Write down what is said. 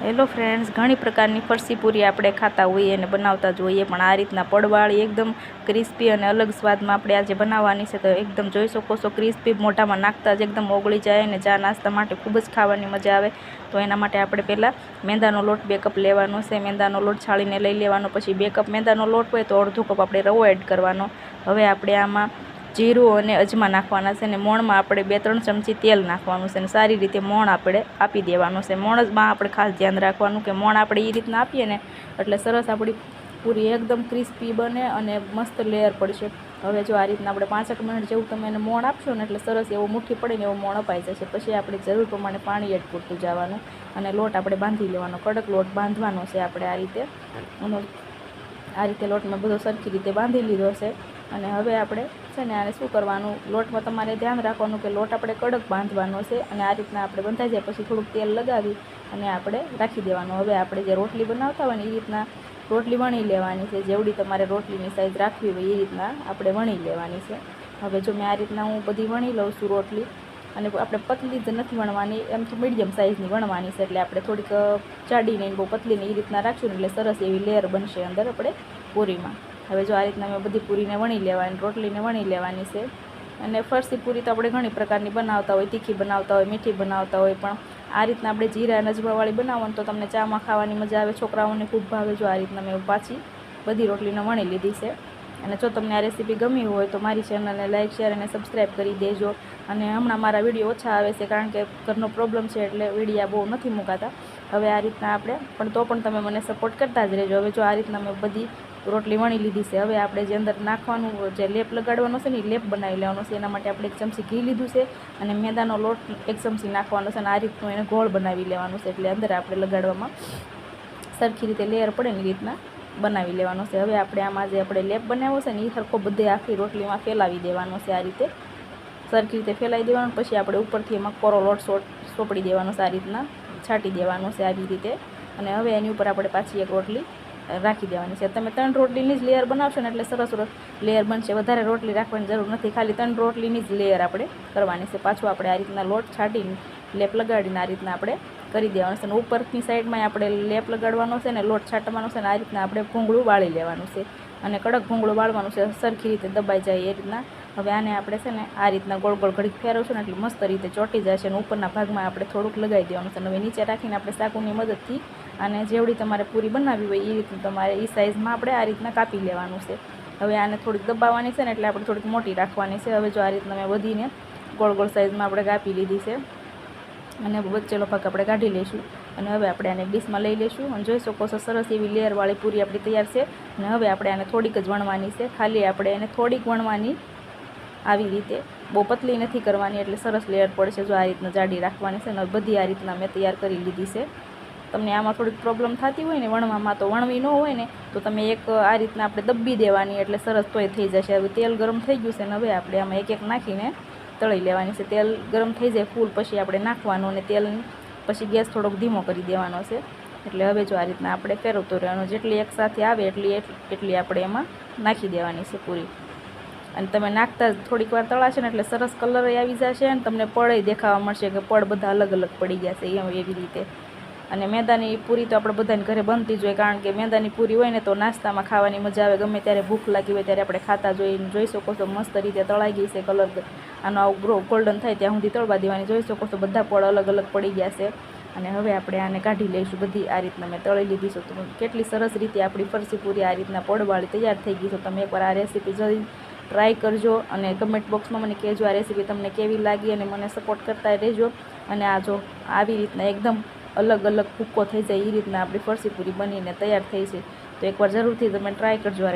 Hello friends ઘણી પ્રકારની ફરસી પૂરી આપણે ખાતા હોઈએ અને બનાવતા જ હોઈએ, પણ આ રીતના પડવાળી, એકદમ ક્રિસ્પી અને અલગ સ્વાદમાં આપણે આજે બનાવવાની છે. તો એકદમ જોઈ શકો છો ક્રિસ્પી મોઢામાં નાખતા જ એકદમ ઓગળી જાય અને ચા નાસ્તા માટે ખૂબ જ ખાવાની મજા આવે. તો એના માટે આપણે પહેલાં મેંદાનો લોટ બે કપ લેવાનો છે. મેંદાનો લોટ છાળીને લઈ લેવાનો, પછી બે કપ મેંદાનો લોટ હોય તો અડધો કપ આપણે રવો એડ કરવાનો. હવે આપણે આમાં જીરું અને અજમા નાખવાના છે અને મોણમાં આપણે બે ત્રણ ચમચી તેલ નાખવાનું છે અને સારી રીતે મોણ આપણે આપી દેવાનું છે. મોણમાં આપણે ખાસ ધ્યાન રાખવાનું કે મોણ આપણે એ રીતના આપીએ ને એટલે સરસ આપણી પૂરી એકદમ ક્રિસ્પી બને અને મસ્ત લેયર પડશે. હવે જો આ રીતના આપણે પાંચેક મિનિટ જેવું તમે એને મોણ આપશો ને એટલે સરસ એવો મુઠ્ઠી પડે ને એવો મોણ અપાઈ જશે. પછી આપણે જરૂર પ્રમાણે પાણી એડ પૂરતું જવાનું અને લોટ આપણે બાંધી લેવાનો. કડક લોટ બાંધવાનો છે આપણે આ રીતે. અને આ રીતે લોટ મેં બધો સરખી રીતે બાંધી લીધો છે. અને હવે આપણે છે ને આને શું કરવાનું? લોટમાં તમારે ધ્યાન રાખવાનું કે લોટ આપણે કડક બાંધવાનો છે અને આ રીતના આપણે બંધાઈ જાય પછી થોડુંક તેલ લગાવી અને આપણે રાખી દેવાનું. હવે આપણે જે રોટલી બનાવતા હોય ને એ રીતના રોટલી વણી લેવાની છે. જેવડી તમારે રોટલીની સાઈઝ રાખવી હોય એ રીતના આપણે વણી લેવાની છે. હવે જો મેં આ રીતના હું બધી વણી લઉં છું રોટલી અને આપણે પતલી જ નથી વણવાની, એમ તો મીડિયમ સાઇઝની વણવાની છે એટલે આપણે થોડીક ચાડીને બહુ પતલીને એ રીતના રાખશું એટલે સરસ એવી લેયર બનશે અંદર આપણે પૂરીમાં હવે જો આ રીતના મેં બધી પૂરીને વણી લેવાની, રોટલીને વણી લેવાની છે. અને ફરસી પૂરી તો આપણે ઘણી પ્રકારની બનાવતા હોય, તીખી બનાવતા હોય, મીઠી બનાવતા હોય, પણ આ રીતના આપણે જીરા નજમાવાળી બનાવો તો તમને ચામાં ખાવાની મજા આવે, છોકરાઓને ખૂબ ભાવે જો આ રીતના મેં પાછી બધી રોટલીને વણી લીધી છે. અને જો તમને આ રેસીપી ગમી હોય તો મારી ચેનલને લાઇક શેર અને સબસ્ક્રાઈબ કરી દેજો. અને હમણાં મારા વીડિયો ઓછા આવે છે કારણ કે ઘરનો પ્રોબ્લેમ છે એટલે વિડીયા બહુ નથી મુકાતા. હવે આ રીતના આપણે, પણ તો પણ તમે મને સપોર્ટ કરતા જ રહેજો. હવે જો આ રીતના મેં બધી રોટલી વણી લીધી છે. હવે આપણે જે અંદર નાખવાનું જે લેપ લગાડવાનો છે ને, એ લેપ બનાવી લેવાનો છે. એના માટે આપણે એક ચમચી ઘી લીધું છે અને મેદાનો લોટ એક ચમચી નાખવાનો છે અને આ રીતનું એને ગોળ બનાવી લેવાનું છે. એટલે અંદર આપણે લગાડવામાં સરખી રીતે લેયર પડે ને એ રીતના બનાવી લેવાનો છે. હવે આપણે આમાં જે આપણે લેપ બનાવ્યો છે ને, એ સરખો બધે આખી રોટલીમાં ફેલાવી દેવાનો છે આ રીતે. સરખી રીતે ફેલાવી દેવાનું, પછી આપણે ઉપરથી એમાં કોરો લોટ સોપડી દેવાનો છે, આ રીતના છાંટી દેવાનો છે, આવી રીતે. અને હવે એની ઉપર આપણે પાછી એક રોટલી રાખી દેવાની છે. તમે ત્રણ રોટલીની જ લેયર બનાવશો ને એટલે સરસ લેયર બનશે. વધારે રોટલી રાખવાની જરૂર નથી. ખાલી ત્રણ રોટલીની જ લેયર આપણે કરવાની છે. પાછું આપણે આ રીતના લોટ છાંટીને લેપ લગાડીને આ રીતના આપણે કરી દેવાનું છે. અને ઉપરની સાઈડમાં આપણે લેપ લગાડવાનો છે ને લોટ છાંટવાનો છે ને આ રીતના આપણે ભૂંગળું વાળી લેવાનું છે. અને કડક ભૂંગળું વાળવાનું છે. સરખી રીતે દબાઈ જાય એ રીતના. હવે આને આપણે છે ને આ રીતના ગોળ ગોળ ઘડીક ફેરવશું ને એટલે મસ્ત રીતે ચોંટી જશે અને ઉપરના ભાગમાં આપણે થોડુંક લગાવી દેવાનું છે. અને હવે નીચે રાખીને આપણે સાકુની મદદથી અને જેવડી તમારે પૂરી બનાવવી હોય એ રીતનું તમારે એ સાઇઝમાં આપણે આ રીતના કાપી લેવાનું છે. હવે આને થોડીક દબાવવાની છે ને એટલે આપણે થોડીક મોટી રાખવાની છે. હવે જો આ રીતના મેં વધીને ગોળ ગોળ સાઇઝમાં આપણે કાપી લીધી છે. અને વચ્ચેલો ભાગ આપણે કાઢી લઈશું. અને હવે આપણે આને ડીશમાં લઈ લઈશું. અને જોઈ શકો છો સરસ એવી લેયરવાળી પૂરી આપણી તૈયાર છે. અને હવે આપણે આને થોડીક જ વણવાની છે. ખાલી આપણે એને થોડીક વણવાની આવી રીતે. બહુ પતલી નથી કરવાની એટલે સરસ લેયર પડશે જો આ રીતના જાડી રાખવાની છે. અને બધી આ રીતના મેં તૈયાર કરી લીધી છે. તમને આમાં થોડીક પ્રોબ્લેમ થતી હોય ને, વણવામાં તો વણવી ન હોય ને, તો તમે એક આ રીતના આપણે દબ્બી દેવાની એટલે સરસ તોય થઈ જશે. હવે તેલ ગરમ થઈ ગયું છે ને, હવે આપણે આમાં એક એક નાખીને તળી લેવાની છે. તેલ ગરમ થઈ જાય ફૂલ પછી આપણે નાખવાનું અને તેલ પછી ગેસ થોડોક ધીમો કરી દેવાનો છે. એટલે હવે જો આ રીતના આપણે ફેરવતો રહેવાનું જેટલી એકસાથે આવે એટલી એટલી આપણે એમાં નાખી દેવાની છે પૂરી. અને તમે નાખતા થોડીક વાર તળાશે ને એટલે સરસ કલર આવી જશે અને તમને પળે દેખાવા મળશે કે પડ બધા અલગ અલગ પડી ગયા છે એમ એવી રીતે. અને મેદાની પૂરી તો આપણે બધાને ઘરે બનતી જ હોય, કારણ કે મેદાની પૂરી હોય ને તો નાસ્તામાં ખાવાની મજા આવે, ગમે ત્યારે ભૂખ લાગી હોય ત્યારે આપણે ખાતા જોઈને જોઈ શકો છો, મસ્ત રીતે તળાઈ ગઈ છે કલર આનો આવું ગોલ્ડન થાય ત્યાં સુધી તળવા દેવાની, જોઈ શકો છો બધા પળ અલગ અલગ પડી ગયા છે. અને હવે આપણે આને કાઢી લઈશું, બધી આ રીતના મેં તળી લીધી છે. તો કેટલી સરસ રીતે આપણી ફરસી પૂરી આ રીતના પડવાળી તૈયાર થઈ ગઈ છે. તમે એકવાર આ રેસીપી જઈ ટ્રાય કરજો અને કમેન્ટ બોક્સમાં મને કહેજો આ રેસીપી તમને કેવી લાગી અને મને સપોર્ટ કરતા રહેજો. અને આ જો આવી રીતના એકદમ અલગ અલગ ભૂક્કો થઈ જાય એ રીતના આપણી ફરસી પૂરી બનીને તૈયાર થઈ છે. તો એકવાર જરૂરથી તમે ટ્રાય કરજો